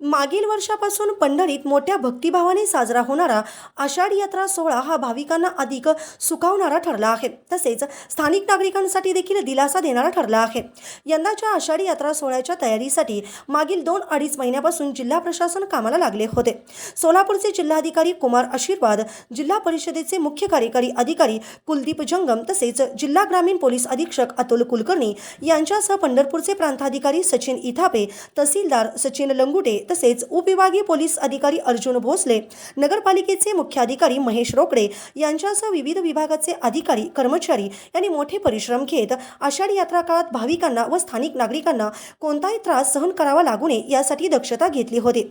मागील वर्षापासून पंढरीत मोठ्या भक्तिभावाने साजरा होणारा आषाढी यात्रा सोहळा हा भाविकांना अधिक सुखावणारा ठरला आहे. तसेच स्थानिक नागरिकांसाठी देखील दिलासा देणारा ठरला आहे. यंदाच्या आषाढी यात्रा सोहळ्याच्या तयारीसाठी मागील दोन अडीच महिन्यापासून जिल्हा प्रशासन कामाला लागले होते. सोलापूरचे जिल्हाधिकारी कुमार आशीर्वाद जिल्हा परिषदेचे मुख्य कार्यकारी अधिकारी कुलदीप जंगम तसेच जिल्हा ग्रामीण पोलीस अधीक्षक अतुल कुलकर्णी यांच्यासह पंढरपूरचे प्रांताधिकारी सचिन इथापे तहसीलदार सचिन लंगुटे तसेच उपविभागीय पोलीस अधिकारी अर्जुन भोसले नगरपालिकेचे मुख्याधिकारी महेश रोकडे यांच्यासह विविध विभागाचे अधिकारी कर्मचारी यांनी मोठे परिश्रम घेत आषाढी यात्रा काळात भाविकांना व स्थानिक नागरिकांना कोणताही त्रास सहन करावा लागू नये यासाठी दक्षता घेतली होती.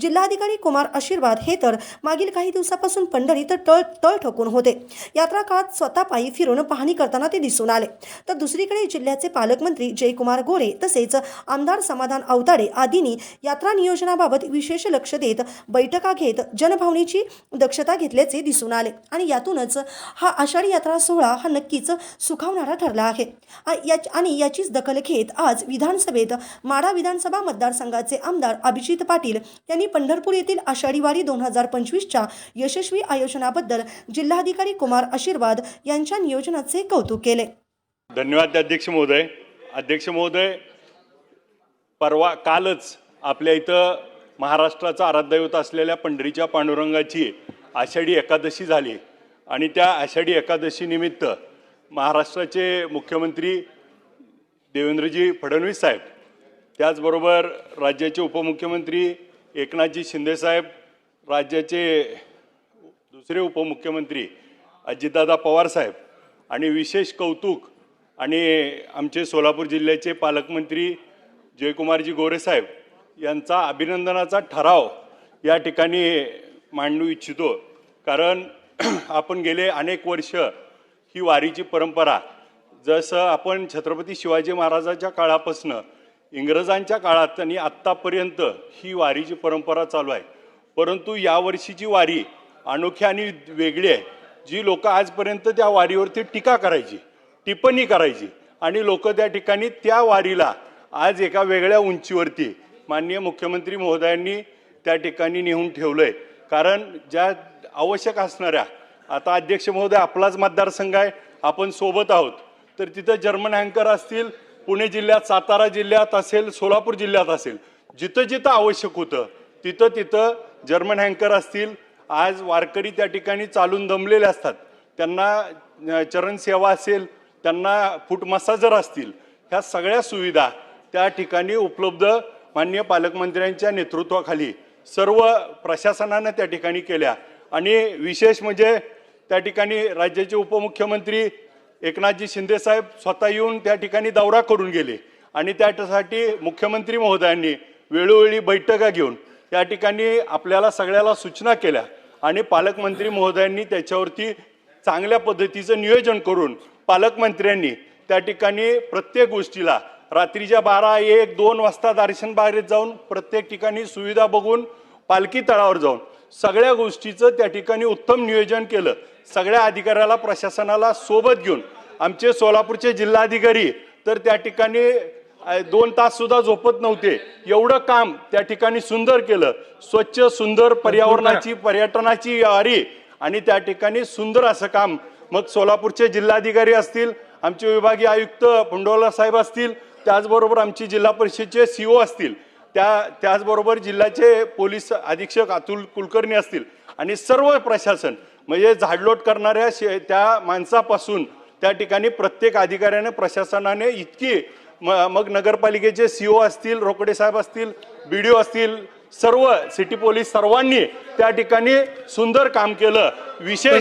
जिल्हाधिकारी कुमार आशीर्वाद हे तर मागील काही दिवसापासून पंढरीत तळ तळ ठोकून होते. यात्रा काळात स्वतः पायी फिरून पाहणी करताना ते दिसून आले. तर दुसरीकडे जिल्ह्याचे पालकमंत्री जयकुमार गोरे तसेच आमदार समाधान अवताडे आदींनी यात्रा नियोजन नियोजनाबाबत विशेष लक्ष देत बैठका घेत जनभावनेची दक्षता घेतल्याचे दिसून आले. आणि यातूनच हा आषाढी यात्रा सोहळा हा नक्कीच सुखावणारा ठरला आहे. आ- आणि याचीच दखल घेत आज विधानसभेत माडा विधानसभा मतदारसंघाचे आमदार अभिजित पाटील यांनी पंढरपूर येथील आषाढी वारी दोन हजार पंचवीसच्या यशस्वी आयोजनाबद्दल जिल्हाधिकारी कुमार आशीर्वाद यांच्या नियोजनाचे कौतुक केले. धन्यवाद अध्यक्ष महोदय. अध्यक्ष महोदय परवा कालच आपल्या इथं महाराष्ट्राचा आराध्यदैवत असलेल्या पंढरीच्या पांडुरंगाची आषाढी एकादशी झाली. आणि त्या आषाढी एकादशीनिमित्त महाराष्ट्राचे मुख्यमंत्री देवेंद्रजी फडणवीस साहेब त्याचबरोबर राज्याचे उपमुख्यमंत्री एकनाथजी शिंदेसाहेब राज्याचे दुसरे उपमुख्यमंत्री अजितदादा पवार साहेब आणि विशेष कौतुक आणि आमचे सोलापूर जिल्ह्याचे पालकमंत्री जयकुमारजी गोरेसाहेब यांचा अभिनंदनाचा ठराव या ठिकाणी मांडू इच्छितो. कारण आपण गेले अनेक वर्ष ही वारीची परंपरा जसं आपण छत्रपती शिवाजी महाराजाच्या काळापासनं इंग्रजांच्या काळात आणि आत्तापर्यंत ही वारीची परंपरा चालू आहे. परंतु यावर्षीची वारी अनोखी आणि वेगळी आहे. जी लोक आजपर्यंत त्या वारीवरती टीका करायची टिप्पणी करायची आणि लोक त्या ठिकाणी त्या वारीला आज एका वेगळ्या उंचीवरती माननीय मुख्यमंत्री महोदयांनी त्या ठिकाणी नेऊन ठेवलं आहे कारण ज्या आवश्यक असणाऱ्या आता अध्यक्ष महोदय आपलाच मतदारसंघ आहे आपण सोबत आहोत. तर तिथं जर्मन हँकर असतील पुणे जिल्ह्यात सातारा जिल्ह्यात असेल सोलापूर जिल्ह्यात असेल जिथं जिथं आवश्यक होतं तिथं तिथं जर्मन हँकर असतील आज वारकरी त्या ठिकाणी चालून दमलेले असतात. त्यांना चरण चरणसेवा असेल त्यांना फूट मसाजर असतील ह्या सगळ्या सुविधा त्या ठिकाणी उपलब्ध माननीय पालकमंत्र्यांच्या नेतृत्वाखाली सर्व प्रशासनानं त्या ठिकाणी केल्या. आणि विशेष म्हणजे त्या ठिकाणी राज्याचे उपमुख्यमंत्री एकनाथजी शिंदेसाहेब स्वतः येऊन त्या ठिकाणी दौरा करून गेले. आणि त्यासाठी मुख्यमंत्री महोदयांनी वेळोवेळी बैठका घेऊन त्या ठिकाणी आपल्याला सगळ्याला सूचना केल्या आणि पालकमंत्री महोदयांनी त्याच्यावरती चांगल्या पद्धतीचं नियोजन करून पालकमंत्र्यांनी त्या ठिकाणी प्रत्येक गोष्टीला रात्रीच्या बारा एक दोन वाजता दर्शन बाहेर जाऊन प्रत्येक ठिकाणी सुविधा बघून पालखी तळावर जाऊन सगळ्या गोष्टीचं त्या ठिकाणी उत्तम नियोजन केलं. सगळ्या अधिकाऱ्याला प्रशासनाला सोबत घेऊन आमचे सोलापूरचे जिल्हाधिकारी तर त्या ठिकाणी दोन तास सुद्धा झोपत नव्हते. एवढं काम त्या ठिकाणी सुंदर केलं. स्वच्छ सुंदर पर्यावरणाची पर्यटनाची वारी आणि त्या ठिकाणी सुंदर असं काम. मग सोलापूरचे जिल्हाधिकारी असतील आमचे विभागीय आयुक्त पुंडोला साहेब असतील त्याचबरोबर आमची जिल्हा परिषदेचे सीओ असतील त्या त्याचबरोबर जिल्ह्याचे पोलीस अधीक्षक अतुल कुलकर्णी असतील आणि सर्व प्रशासन म्हणजे झाडलोट करणाऱ्या शे त्या माणसापासून त्या ठिकाणी प्रत्येक अधिकाऱ्याने प्रशासनाने इतकी म- मग नगरपालिकेचे सी ओ असतील रोकडे साहेब असतील बी डी ओ असतील सर्व सिटी पोलीस सर्वांनी त्या ठिकाणी सुंदर काम केलं विशेष.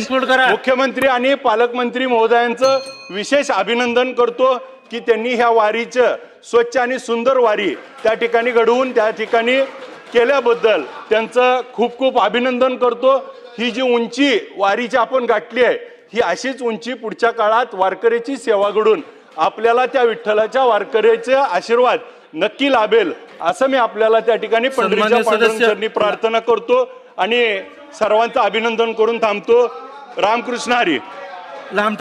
मुख्यमंत्री आणि पालकमंत्री महोदयांचं विशेष अभिनंदन करतो की त्यांनी ह्या वारीचं स्वच्छ आणि सुंदर वारी त्या ठिकाणी घडवून त्या ठिकाणी केल्याबद्दल त्यांचं खूप खूप अभिनंदन करतो. ही जी उंची वारीची आपण गाठली आहे ही अशीच उंची पुढच्या काळात वारकऱ्याची सेवा घडून आपल्याला त्या विठ्ठलाच्या वारकऱ्याचे आशीर्वाद नक्की लाभेल असं मी आपल्याला त्या ठिकाणी पंढरीच्या चरणी प्रार्थना करतो आणि सर्वांचं अभिनंदन करून थांबतो. रामकृष्ण हरी.